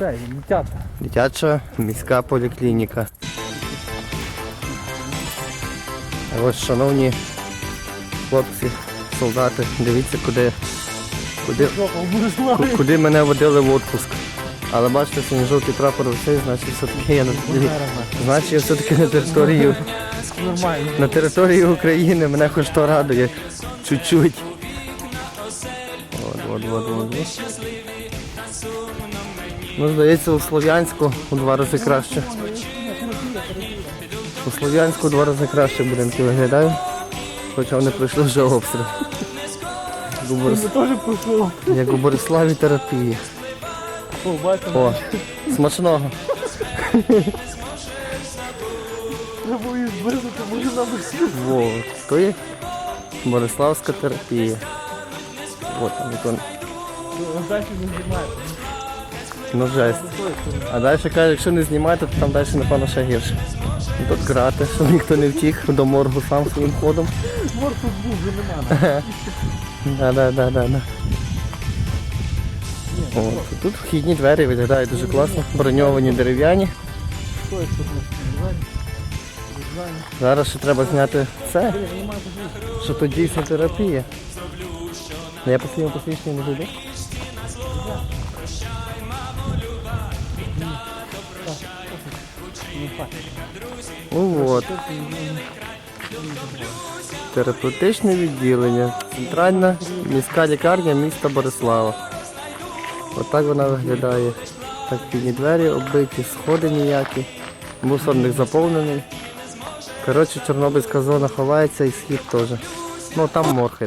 Дитята. Дитяча міська поліклініка. Ось, шановні хлопці, солдати, дивіться, куди, куди, куди мене водили в відпуск. Але бачите, синій жовтий прапор висить, значить все-таки я на значить я все-таки на території, на території України мене хоч то радує. Чуть-чуть. От, от, от, от, от. Ну, здається, у Слов'янську у два рази краще. У Слов'янську у два рази краще будинки виглядають. Хоча вони пройшли вже обстріл. Як у Бориславі терапії. О, смачного. треба її збризати, може нам Во, то є Бориславська терапія. От, як он. Далі не знімаєте. Ну жесть. А далі каже, якщо не знімаєте, то там далі напевно ще гірше. Ну, Тут крати, щоб ніхто не втік до моргу сам своїм ходом. Мор тут був, вже нема. Да, да, да, да, да. От. Тут вхідні двері виглядають дуже класно, броньовані дерев'яні. Зараз ще треба зняти це, що тут дійсно терапія. Я по своєму не зайду. От. Терапевтичне відділення. Центральна міська лікарня міста Борислава. Отак вона виглядає. Так підні двері оббиті, сходи ніякі. Мусорник заповнений. Коротше, Чорнобильська зона ховається і схід теж. Ну там морги.